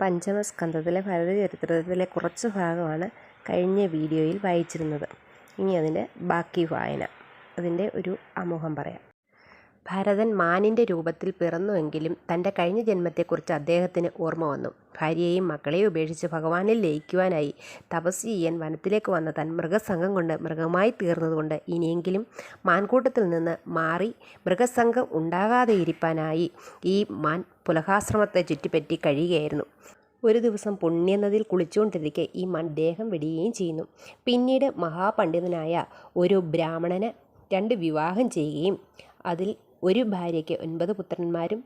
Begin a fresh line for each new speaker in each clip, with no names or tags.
പഞ്ചമസ്കന്ധത്തിലെ ഭരതചരിത്രത്തിലെ കുറച്ച് ഭാഗമാണ് കഴിഞ്ഞ വീഡിയോയിൽ വായിച്ചിരുന്നത്. ഇനി അതിന്റെ ബാക്കി വായന. അതിന്റെ ഒരു ആമുഖം പറയാം. ഭരതൻ മാനിന്റെ രൂപത്തിൽ പിറന്നുവെങ്കിലും തന്റെ കഴിഞ്ഞ ജന്മത്തെക്കുറിച്ച് അദ്ദേഹത്തിന് ഓർമ്മ വന്നു. ഭാര്യയെയും മക്കളെയും ഉപേക്ഷിച്ച് ഭഗവാനിൽ ലയിക്കുവാനായി തപസ് ചെയ്യാൻ വനത്തിലേക്ക് വന്ന താൻ മൃഗസംഘം കൊണ്ട് മൃഗമായി തീർന്നതുകൊണ്ട് ഇനിയെങ്കിലും മാൻകൂട്ടത്തിൽ നിന്ന് മാറി മൃഗസംഘം ഉണ്ടാകാതെ ഈ മാൻ പുലഹാശ്രമത്തെ ചുറ്റിപ്പറ്റി കഴിയുകയായിരുന്നു. ഒരു ദിവസം പുണ്യനദിയിൽ കുളിച്ചുകൊണ്ടിരിക്കെ ഈ മദ്ദേഹം ദേഹം വെടിയുകയും ചെയ്യുന്നു. പിന്നീട് മഹാപണ്ഡിതനായ ഒരു ബ്രാഹ്മണന് രണ്ട് വിവാഹം ചെയ്യുകയും അതിൽ ഒരു ഭാര്യയ്ക്ക് ഒൻപത് പുത്രന്മാരും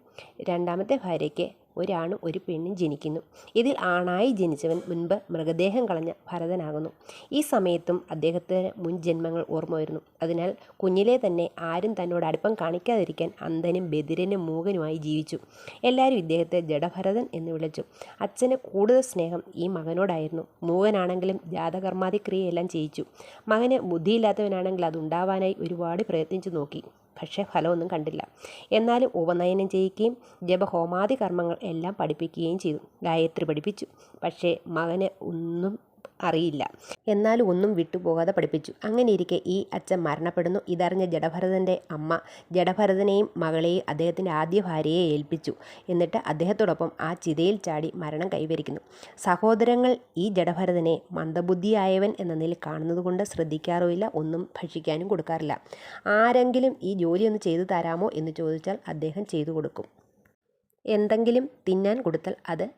രണ്ടാമത്തെ ഭാര്യയ്ക്ക് ഒരാണും ഒരു പെണ്ണും ജനിക്കുന്നു. ഇതിൽ ആണായി ജനിച്ചവൻ മുൻപ് മൃതദേഹം കളഞ്ഞ ഭരതനാകുന്നു. ഈ സമയത്തും അദ്ദേഹത്തിന് മുൻ ജന്മങ്ങൾ ഓർമ്മ വരുന്നു. അതിനാൽ കുഞ്ഞിലെ തന്നെ ആരും തന്നോട് അടുപ്പം കാണിക്കാതിരിക്കാൻ അന്ധനും ബദിരനും മൂകനുമായി ജീവിച്ചു. എല്ലാവരും ഇദ്ദേഹത്തെ ജഡഭരതൻ എന്ന് വിളിച്ചു. അച്ഛന് കൂടുതൽ സ്നേഹം ഈ മകനോടായിരുന്നു. മൂകനാണെങ്കിലും ജാതകർമാതി ക്രിയയെല്ലാം ചെയ്യിച്ചു. മകന് ബുദ്ധിയില്ലാത്തവനാണെങ്കിൽ അതുണ്ടാവാനായി ഒരുപാട് പ്രയത്നിച്ചു നോക്കി. പക്ഷേ ഫലമൊന്നും കണ്ടില്ല. എന്നാലും ഉപനയനം ചെയ്യിക്കുകയും ജപഹോമാദി കർമ്മങ്ങൾ എല്ലാം പഠിപ്പിക്കുകയും ചെയ്തു. ഗായത്രി പഠിപ്പിച്ചു. പക്ഷേ മകന് ഒന്നും അറിയില്ല. എന്നാലും ഒന്നും വിട്ടുപോകാതെ പഠിപ്പിച്ചു. അങ്ങനെ ഇരിക്കെ ഈ അച്ഛൻ മരണപ്പെടുന്നു. ഇതറിഞ്ഞ ജഡഭരതന്റെ അമ്മ ജഡഭരതനെയും മകളെയും അദ്ദേഹത്തിന്റെ ആദ്യ ഭാര്യയെ ഏൽപ്പിച്ചു. എന്നിട്ട് അദ്ദേഹത്തോടൊപ്പം ആ ചിതയിൽ ചാടി മരണം കൈവരിക്കുന്നു. സഹോദരങ്ങൾ ഈ ജഡഭരതനെ മന്ദബുദ്ധിയായവൻ എന്ന നിലയിൽ കാണുന്നതുകൊണ്ട് ശ്രദ്ധിക്കാറുമില്ല. ഒന്നും ഭക്ഷിക്കാനും കൊടുക്കാറില്ല. ആരെങ്കിലും ഈ ജോലി ഒന്ന് ചെയ്തു തരാമോ എന്ന് ചോദിച്ചാൽ അദ്ദേഹം ചെയ്തു കൊടുക്കും. എന്തെങ്കിലും തിന്നാൻ കൊടുത്താൽ അത്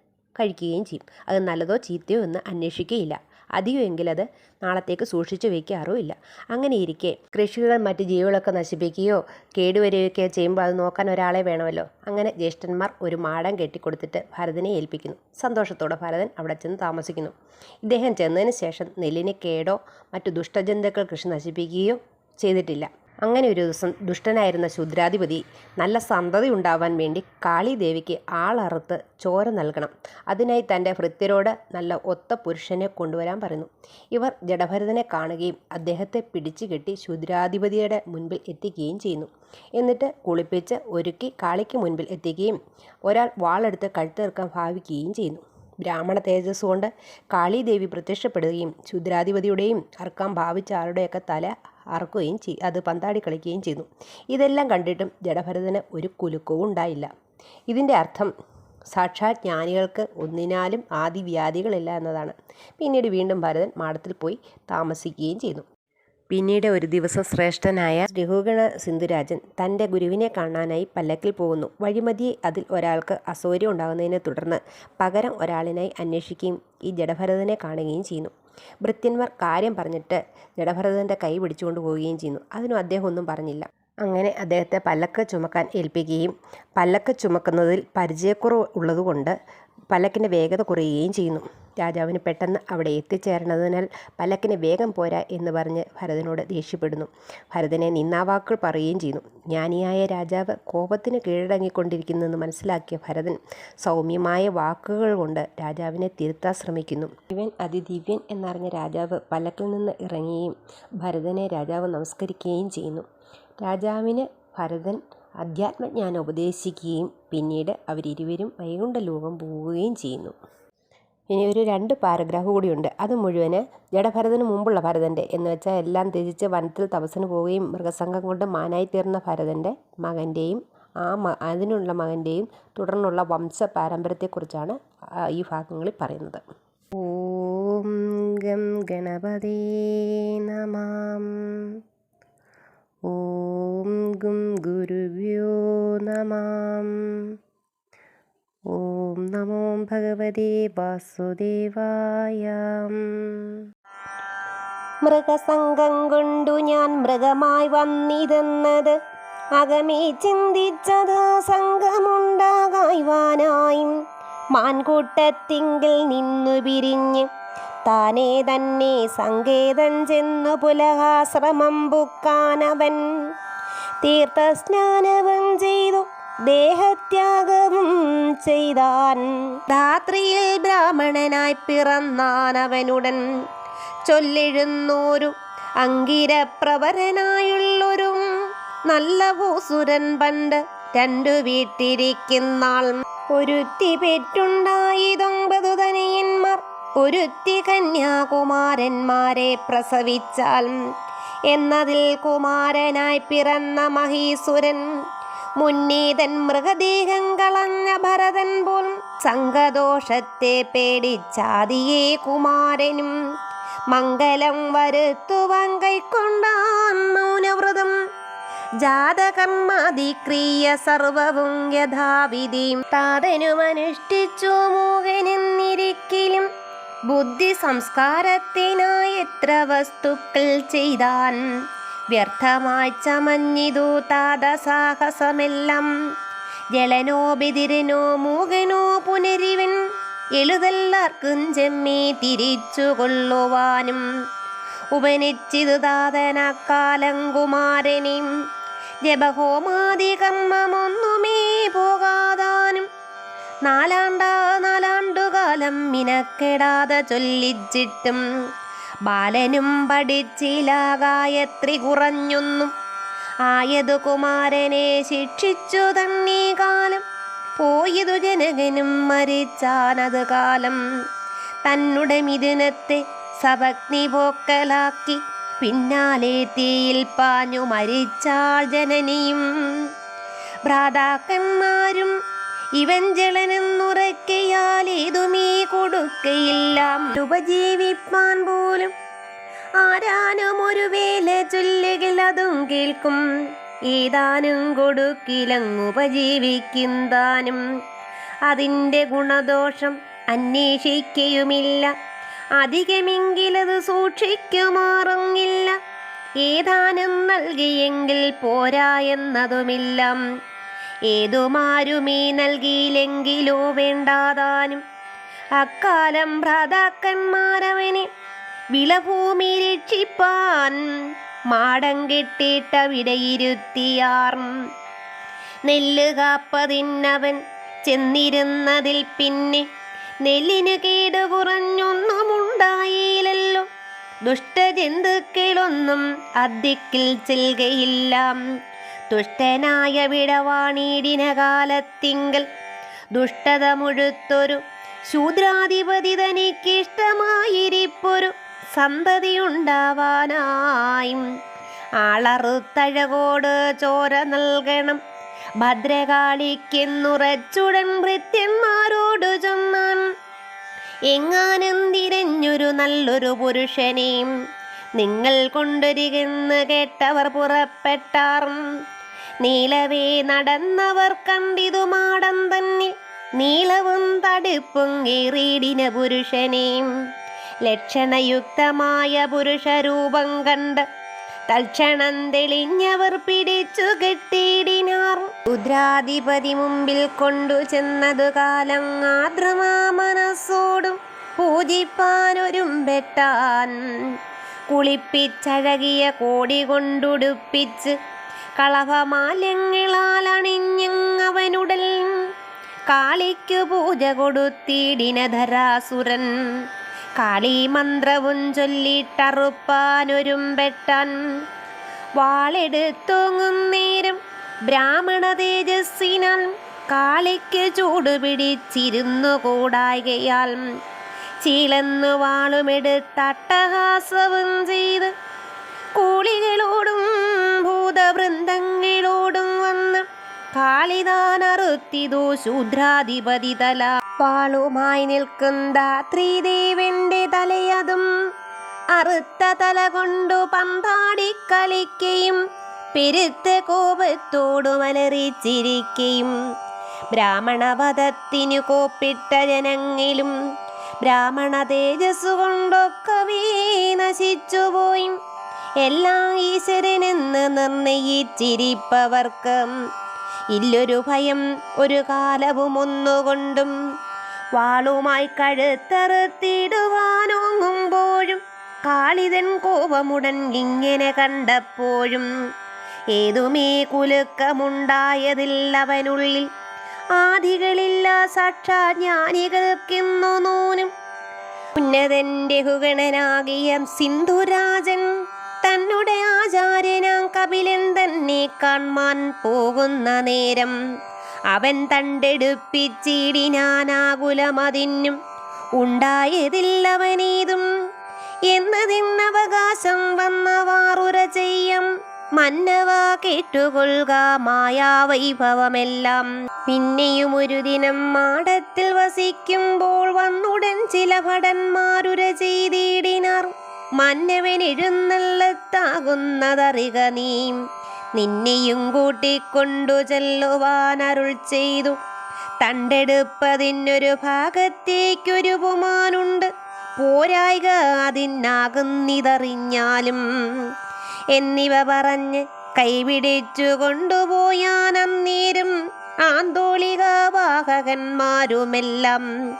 കഴിക്കുകയും ചെയ്യും. അത് നല്ലതോ ചീത്തയോ എന്ന് അന്വേഷിക്കുകയില്ല. അധികമെങ്കിൽ അത് നാളത്തേക്ക് സൂക്ഷിച്ചു വയ്ക്കാറോ ഇല്ല. അങ്ങനെ ഇരിക്കെ. കൃഷികൾ മറ്റ് ജീവികളൊക്കെ നശിപ്പിക്കുകയോ കേടുവരികയൊക്കെ ചെയ്യുമ്പോൾ അത് നോക്കാൻ ഒരാളെ വേണമല്ലോ. അങ്ങനെ ജ്യേഷ്ഠന്മാർ ഒരു മാടം കെട്ടിക്കൊടുത്തിട്ട് ഭരതനെ ഏൽപ്പിക്കുന്നു. സന്തോഷത്തോടെ ഭരതൻ അവിടെ ചെന്ന് താമസിക്കുന്നു. ഇദ്ദേഹം ചെന്നതിന് ശേഷം നെല്ലിന് കേടോ മറ്റു ദുഷ്ടജന്തുക്കൾ കൃഷി നശിപ്പിക്കുകയോ ചെയ്തിട്ടില്ല. അങ്ങനെ ഒരു ദിവസം ദുഷ്ടനായിരുന്ന ശൂദ്രാധിപതി നല്ല സന്തതി ഉണ്ടാവാൻ വേണ്ടി കാളിദേവിക്ക് ആളറുത്ത് ചോര നൽകണം. അതിനായി തന്റെ ഭൃത്യരോട് നല്ല ഒത്ത പുരുഷനെ കൊണ്ടുവരാൻ പറയുന്നു. ഇവർ ജഡഭരതനെ കാണുകയും അദ്ദേഹത്തെ പിടിച്ചു കെട്ടി ശൂദ്രാധിപതിയുടെ മുൻപിൽ എത്തിക്കുകയും ചെയ്യുന്നു. എന്നിട്ട് കുളിപ്പിച്ച് ഒരുക്കി കാളിക്ക് മുൻപിൽ എത്തിക്കുകയും ഒരാൾ വാളെടുത്ത് കഴുത്തേർക്കാൻ ഭാവിക്കുകയും ചെയ്യുന്നു. ബ്രാഹ്മണ തേജസ് കൊണ്ട് കാളീദേവി പ്രത്യക്ഷപ്പെടുകയും ശുദ്രാധിപതിയുടെയും അർക്കാൻ ഭാവിച്ച ആളുടെയൊക്കെ തല അറക്കുകയും ചെയ് അത് പന്താടി കളിക്കുകയും ചെയ്തു ഇതെല്ലാം കണ്ടിട്ടും ജഡഭരതന് ഒരു കുലുക്കവും ഉണ്ടായില്ല. ഇതിന്റെ അർത്ഥം സാക്ഷാ ജ്ഞാനികൾക്ക് ഒന്നിനാലും ആദിവ്യാധികളില്ല എന്നതാണ്. പിന്നീട് വീണ്ടും ഭരതൻ മാടത്തിൽ പോയി താമസിക്കുകയും ചെയ്തു പിന്നീട് ഒരു ദിവസം ശ്രേഷ്ഠനായ രഘുഗണ സിന്ധുരാജൻ തന്റെ ഗുരുവിനെ കാണാനായി പല്ലക്കിൽ പോകുന്നു. വഴിമതിയെ അതിൽ ഒരാൾക്ക് അസൗകര്യം ഉണ്ടാകുന്നതിനെ തുടർന്ന് പകരം ഒരാളിനായി അന്വേഷിക്കുകയും ഈ ജഡഭരതനെ കാണുകയും ചെയ്യുന്നു. ഭൃത്യന്മാർ കാര്യം പറഞ്ഞിട്ട് ജഡഭരതന്റെ കൈ പിടിച്ചുകൊണ്ട് പോവുകയും ചെയ്യുന്നു. അതിനും അദ്ദേഹം ഒന്നും പറഞ്ഞില്ല. അങ്ങനെ അദ്ദേഹത്തെ പല്ലക്ക് ചുമക്കാൻ ഏൽപ്പിക്കുകയും പല്ലക്ക് ചുമക്കുന്നതിൽ പരിചയക്കുറവ് ഉള്ളതുകൊണ്ട് പല്ലക്കിന്റെ വേഗത കുറയുകയും ചെയ്യുന്നു. രാജാവിന് പെട്ടെന്ന് അവിടെ എത്തിച്ചേരണതിനാൽ പല്ലക്കിന് വേഗം പോരാ എന്ന് പറഞ്ഞ് ഭരതനോട് ദേഷ്യപ്പെടുന്നു. ഭരതനെ നിന്നാവാക്കൾ പറയുകയും ചെയ്യുന്നു ജ്ഞാനിയായ രാജാവ് കോപത്തിന് കീഴടങ്ങിക്കൊണ്ടിരിക്കുന്നെന്ന് മനസ്സിലാക്കിയ ഭരതൻ സൗമ്യമായ വാക്കുകൾ കൊണ്ട് രാജാവിനെ തിരുത്താൻ ശ്രമിക്കുന്നു. ഇവൻ അതിദിവ്യൻ എന്നറിഞ്ഞ രാജാവ് പല്ലക്കിൽ നിന്ന് ഇറങ്ങുകയും ഭരതനെ രാജാവ് നമസ്കരിക്കുകയും ചെയ്യുന്നു. രാജാവിന് ഭരതൻ അധ്യാത്മജ്ഞാനം ഉപദേശിക്കുകയും പിന്നീട് അവരിരുവരും വൈകുണ്ഠലോകം പോവുകയും ചെയ്യുന്നു. ഇനി ഒരു രണ്ട് പാരഗ്രാഫ് കൂടിയുണ്ട്. അത് മുഴുവൻ ജഡഭരതന് മുമ്പുള്ള ഭരതന്റെ എന്ന് വെച്ചാൽ എല്ലാം ത്യജിച്ച് വനത്തിൽ തപസ്സിന് പോവുകയും മൃഗസംഘം കൊണ്ട് മാനായി തീർന്ന ഭരതന്റെ മകന്റെയും ആ മ അതിനുള്ള മകന്റെയും തുടർന്നുള്ള വംശ പാരമ്പര്യത്തെക്കുറിച്ചാണ് ഈ ഭാഗങ്ങളിൽ പറയുന്നത്. ഓം ഗം ഗണപതേ നമാം. ഓം ഗും ഗുരുവ്യോ നമാം. ഓം നമോ ഭഗവതേ വാസുദേവായ മൃഗസംഘം കൊണ്ടു ഞാൻ മൃഗമായി വന്നിരുന്നത്. അകമേ ചിന്തിച്ചത് സംഘമുണ്ടാകായ്വാനായി മാൻകൂട്ടത്തിങ്കിൽ നിന്നു പിരിഞ്ഞ് താനേ തന്നെ സങ്കേതം ചെന്നു പുലഹാശ്രമം പുക്കാനവൻ തീർത്ഥസ്നാനവും ചെയ്തു ദേഹത്യാഗവും ചെയ്താൻ. രാത്രിയിൽ ബ്രാഹ്മണനായി പിറന്നാൻ അവനുടൻ ചൊല്ലെഴുന്നോരു അങ്കിരപ്രവരനായുള്ളൊരു നല്ല ഭൂസുരൻ പണ്ട് രണ്ടു വീട്ടിരിക്കുന്നാൾ. ഒരുത്തി പെറ്റുണ്ടായതൊമ്പതു തനയന്മാർ ഒരുത്തി കന്യാകുമാരന്മാരെ പ്രസവിച്ചാൽ. എന്നതിൽ കുമാരനായി പിറന്ന മഹീസുരൻ മുന്നീതൻ മൃഗദേഹം കളഞ്ഞ ഭരതൻ പോൽ സംഘദോഷത്തെ പേടിച്ചാതിയെ കുമാരനും. മംഗലം വരുത്തുവാൻ കൈക്കൊണ്ടാൻ മൗനവ്രതം. ജാതകർമാതിക്രിയ സർവവും യഥാവിധിയും താതനുമനുഷ്ഠിച്ചു മൂകനെന്നിരിക്കലും. ബുദ്ധി സംസ്കാരത്തിനായി എത്ര വസ്തുക്കൾ ചെയ്താൻ വ്യർത്ഥമായി ചമഞ്ഞിതു ജലനോ ബിതിരനോ മൂകനോ പുനരിവൻ എഴുതല്ലാർക്കും ചെമ്മി തിരിച്ചു കൊള്ളുവാനും ഉപനിച്ചിതു താതനക്കാലം കുമാരനെയും ജപഹോമാതി കർമ്മമൊന്നുമേ പോകാതാനും. നാലാണ്ടാ നാലാണ്ടുകാലം മിനക്കെടാതെ ചൊല്ലിച്ചിട്ടും ബാലനും പഠിച്ചില ഗായത്രി കുറഞ്ഞൊന്നും. ആയതു കുമാരനെ ശിക്ഷിച്ചു തന്നീ കാലം. പോയതു ജനകനും മരിച്ചാനത് കാലം. തന്നുടെ മിഥുനത്തെ സപഗ്നി പോക്കലാക്കി. പിന്നാലെ തീയിൽ പാഞ്ഞു മരിച്ചാൾ ജനനിയും. ഭ്രാതാക്കന്മാരും ഇവൻ ജളനെന്നുറക്കയാൽ കൊടുക്കയില്ല. ഉപജീവിപ്പാൻ പോലും ആരാനും ഒരു വേല ചൊല്ലുകിൽ അതും കേൾക്കും. ഏതാനും കൊടുക്കിലങ്ങുപജീവിക്കുന്താനും അതിന്റെ ഗുണദോഷം അന്വേഷിക്കയുമില്ല. അധികമെങ്കിലത് സൂക്ഷിക്കുമാറുന്നില്ല ഏതാനും നൽകിയെങ്കിൽ പോരാ എന്നതുമില്ല. ഏതുമാരുമീ നൽകിയില്ലെങ്കിലോ വേണ്ടാതാനും അക്കാലം ഭ്രാതാക്കന്മാരവനെ വിളഭൂമി രക്ഷിപ്പാൻ മാടം കെട്ടിട്ടവിടെയിരുത്തിയാർ നെല്ല് കാപ്പതിന്നവൻ ചെന്നിരുന്നതിൽ പിന്നെ നെല്ലിന് കേട് കുറഞ്ഞൊന്നുമുണ്ടായില്ലല്ലോ. ദുഷ്ടജന്തുക്കളൊന്നും അധിക്കിൽ ചെൽകയില്ല. ദുഷ്ടനായ വിടവാണീടിന കാലത്തിങ്കൽ ദുഷ്ടത മുഴുത്തൊരു ശൂദ്രാധിപതി തനിക്കിഷ്ടമായിരിപ്പൊരു സന്തതിയുണ്ടാവാനായും. ആളറുത്തഴകോട് ചോര നൽകണം. ഭദ്രകാളിക്കെന്നുറച്ചുടൻ ഭൃത്യന്മാരോട് ചെന്നാൻ. എങ്ങാനും തിരഞ്ഞൊരു നല്ലൊരു പുരുഷനെയും നിങ്ങൾ കൊണ്ടൊരുകെന്ന് കേട്ടവർ പുറപ്പെട്ടാർ. നീലവേ നടന്നവർ കണ്ടിതുമാടം തന്നെ. നീളവും തടുപ്പും ഏറിടിന പുരുഷനെയും ലക്ഷണയുക്തമായ പുരുഷരൂപം കണ്ട് തൽക്ഷണം തെളിഞ്ഞവർ പിടിച്ചു കെട്ടിയിടിനാർ. രുദ്രാധിപതി മുമ്പിൽ കൊണ്ടു ചെന്നതു കാലം ആദ്രമാ മനസ്സോടും പൂജിപ്പാനൊരുമ്പെട്ടാൻ കുളിപ്പിച്ചഴകിയ കോടി കൊണ്ടുടുപ്പിച്ച് കളഭമാല്യങ്ങളാൽ അണിഞ്ഞവനുടൽ കാളിക്കു പൂജ കൊടുത്തിടിനധരാസുരൻ കാളി മന്ത്രവും ചൊല്ലിട്ടറുപ്പാനൊരുമ്പെട്ടാൻ. വാളെടുത്തോങ്ങും നേരം ബ്രാഹ്മണ തേജസ്സിനാൽ കാളിക്ക് ചൂട് പിടിച്ചിരുന്നു കൂടായികയാൽ. ചീലന്നു വാളുമെടുത്തട്ടഹാസവും ചെയ്ത് കൂളികളോടും ഭൂതവൃന്ദങ്ങളോടും അറുത്തിതു ശൂദ്രാധിപതി തല പാളുമായി നിൽക്കുന്ന ത്രിദേവന്റെ തലയതും അറുത്ത തല കൊണ്ടു പന്താടി കളിക്കുകയും പെരുത്ത കോപത്തോടു മലറിച്ചിരിക്കുകയും ബ്രാഹ്മണവധത്തിനു കോപ്പിട്ട ജനങ്ങളും ബ്രാഹ്മണ തേജസ് കൊണ്ടൊക്കവേ നശിച്ചുപോയി എല്ലാം ഈശ്വരനെന്ന് നിർണയിച്ചിരിപ്പവർക്ക് ഇല്ലൊരു ഭയം ഒരു കാലവും ഒന്നുകൊണ്ടും വാളുമായി കഴുത്തറുത്തിടുവാനോങ്ങുമ്പോഴും കാളിതൻ കോപമുടൻ ഇങ്ങനെ കണ്ടപ്പോഴും ഏതുമേ കുലുക്കമുണ്ടായതില്ലവനുള്ളിൽ ആദികളില്ല സാക്ഷാ ജ്ഞാനികൾക്കിന്നു നൂനും ഉന്നതന്റെ ഹുഗണനാകിയ സിന്ധുരാജൻ ആചാര്യനാം കപിലൻ തന്നെ കാൺമാൻ പോകുന്ന നേരം. അവൻ തണ്ടെടുപ്പിച്ചിടിനാനാകുലമതിനും ഉണ്ടായതില്ലവനീതും എന്നതിന്നവകാശം വന്നവാറുര ചെയ്യം. മന്നവ കേട്ടുകൊള്ളുക മായാവൈഭവമെല്ലാം. പിന്നെയും ഒരു ദിനം മാടത്തിൽ വസിക്കുമ്പോൾ വന്നുടൻ ചില ഭടന്മാരുര ചെയ്തിടിനാർ. മന്നവൻ എഴുന്നള്ളത്താകുന്നതറിക നീ. നിന്നെയും കൂട്ടിക്കൊണ്ടു ചെല്ലുവാൻ അരുൾ ചെയ്തു. തണ്ടെടുപ്പതിനൊരു ഭാഗത്തേക്കൊരു പുമാനുണ്ട് പോരായിക അതിനാകുന്നിതറിഞ്ഞാലും എന്നിവ പറഞ്ഞ് കൈപിടിച്ചു കൊണ്ടുപോയാൻ അന്നേരം ആന്തോളിക വാഹകന്മാരുമെല്ലാം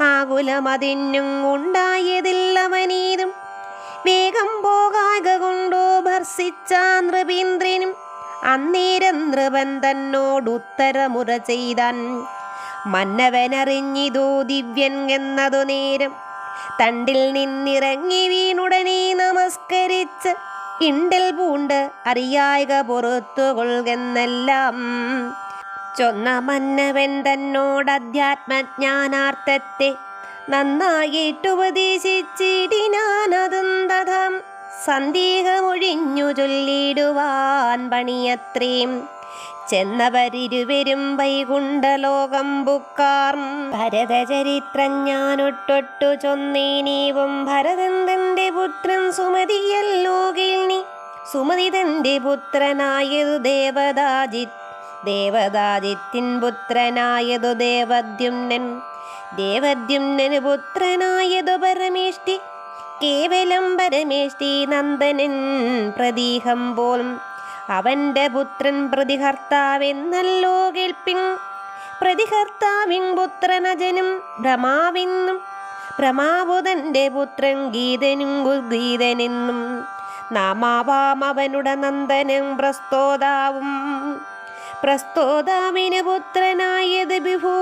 ആകുലമതിനും ഉണ്ടായതില്ലവനീതും വേഗം പോകാക കൊണ്ടോ ഭർഷിച്ച നൃപീന്ദ്രനും അന്നേരം നൃപൻ തന്നോട് ഉത്തരമുറ ചെയ്താൻ മന്നവനറിഞ്ഞിതോ ദിവ്യൻ എന്നതു നേരം തണ്ടിൽ നിന്നിറങ്ങി വീണുടനെ നമസ്കരിച്ച് ഇണ്ടൽ പൂണ്ട് അറിയായക പുറത്തു കൊള്ളുകെന്നെല്ലാം ചൊന്ന മന്നവൻ തന്നോട് അധ്യാത്മജ്ഞാനാർത്ഥത്തെ നന്നായിട്ടുപദേശിച്ചിടിനാനതും സന്ദേഹമൊഴിഞ്ഞു ചൊല്ലിടുവാൻ പണിയത്രയും ചെന്നവരിരുവരും വൈകുണ്ഠലോകം ബുക്കാർ ഭരതചരിത്രം ഞാനൊട്ടൊട്ടു ചൊന്നേനീവും. ഭരതൻ തന്റെ പുത്രൻ സുമതിയല്ലോകിൽ നീ. സുമതി തന്റെ പുത്രനായതു ദേവദാജിത്. ദേവദാജിത്തിൻ പുത്രനായതു ദേവദ്യുമ്നൻ. ദേവദ്യുമ്നന് പുത്രനായതു പരമേഷ്ടി. കേവലം പരമേഷ്ടി നന്ദനൻ പ്രതീഹം പോൽ അവന്റെ പുത്രൻ പ്രതിഹർത്താവെന്നല്ലോ കേൾപ്പിൻ. പ്രതിഹർത്താവിൻ പുത്രനജനും ഭ്രമാവിന്നും ഭ്രമാബുധന്റെ പുത്രൻ ഗീതനും ഗുർഗീതനെന്നും നാമാവാം അവനുടെ നന്ദനും പ്രസ്തോതാവും. പ്രസ്തോതാവിന് പുത്രനായത് ബിഭു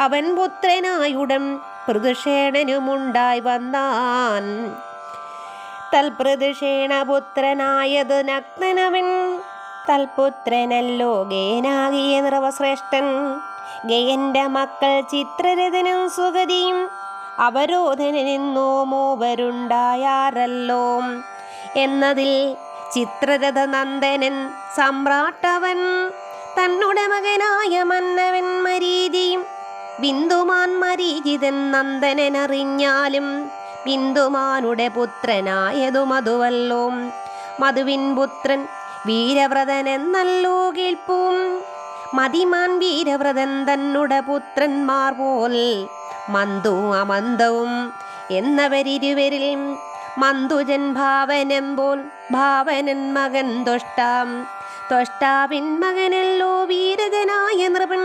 അവൻ പുത്രനായുടൻ പ്രദുഷേണനുമുണ്ടായി വന്നാൻ. തൽപ്രദുഷേണ പുത്രനായത് നഗ്നനവൻ. തൽപുത്രനല്ലോ ഗേനാകിയ നിറവശ്രേഷ്ഠൻ. ഗയന്റെ മക്കൾ ചിത്രരഥനും സുഗതിയും. അവരോധനെന്നോ മൂവരുണ്ടായാറല്ലോ എന്നതിൽ ചിത്രരഥ നന്ദനൻ സമ്രാട്ടവൻ. തന്നുടെ മകനായ മന്നവൻ മരീതിയും ബിന്ദുമാൻ മരീചിതൻ നന്ദനനറിഞ്ഞാലും ബിന്ദുമാനുടെ പുത്രനായതു മധുവല്ലോ മധുവിൻ പുത്രൻ വീരവ്രതൻ എന്നല്ലോ കേൾപ്പും മതിമാൻ വീരവ്രതൻ തന്നുടെ പുത്രന്മാർ പോൽ മന്തു അമന്തവും എന്നവരിരുവരിൽ മന്ദുജൻ ഭാവനം പോൽ ഭാവനൻ മകൻ തൊഷ്ടാം. തൊഷ്ടാവിൻ മകനല്ലോ വീരജനായ നൃപൻ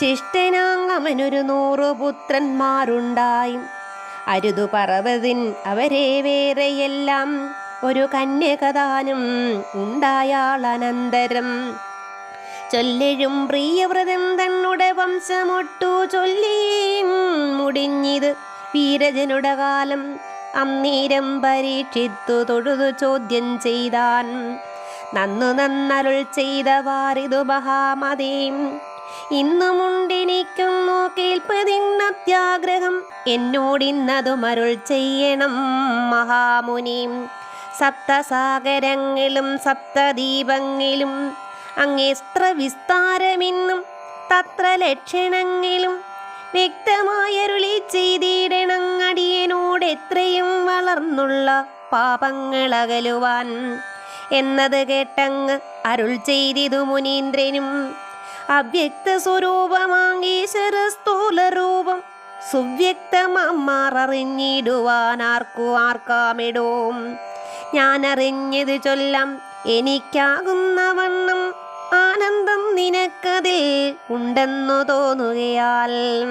ശിഷ്ടനാങ്ങമനൊരു നൂറു പുത്രന്മാരുണ്ടായി. അരുതു പറവതിൻ അവരെ വേറെയെല്ലാം ഒരു കന്യകഥാനും ഉണ്ടായാളനന്തരം. ചൊല്ലഴും പ്രിയവ്രതം തന്നുടെ വംശമൊട്ടു ചൊല്ലി മുടിഞ്ഞിത് വീരജനുടെ കാലം അന്നേരം പരീക്ഷിത്തു തൊഴുതു ചോദ്യം ചെയ്താൻ. നന്നു നന്നരുൾ ചെയ്ത വാരിതു മഹാമതീം ഇന്നുമുണ്ടെനിക്കുന്നു കേൾപ്പതിന്നത്യാഗ്രഹം എന്നോടിന്നതു മരുൾ ചെയ്യണം മഹാമുനിയും സപ്തസാഗരങ്ങളും സപ്തദീപങ്ങളും അങ്ങേസ്ത്ര വിസ്താരമെന്നും തത്ര ലക്ഷണങ്ങളും വ്യക്തമായരുളി ചെയ്തിടണങ്ങടിയനോട് എത്രയും വളർന്നുള്ള പാപങ്ങളകലുവാൻ. എന്നത് കേട്ടങ്ങ് അരുൾ ചെയ്തിതു മുനീന്ദ്രനും. അവ്യക്ത സ്വരൂപമാങ്കീശ്വര സ്ഥൂല രൂപം. സുവ്യക്തമാറിഞ്ഞിടുവാൻ ആർക്കു ആർക്കാമിടോം. ഞാനറിഞ്ഞത് ചൊല്ലം എനിക്കാകുന്ന വണ്ണം ആനന്ദം നിനക്കതിൽ ഉണ്ടെന്നു തോന്നുകയാൽ.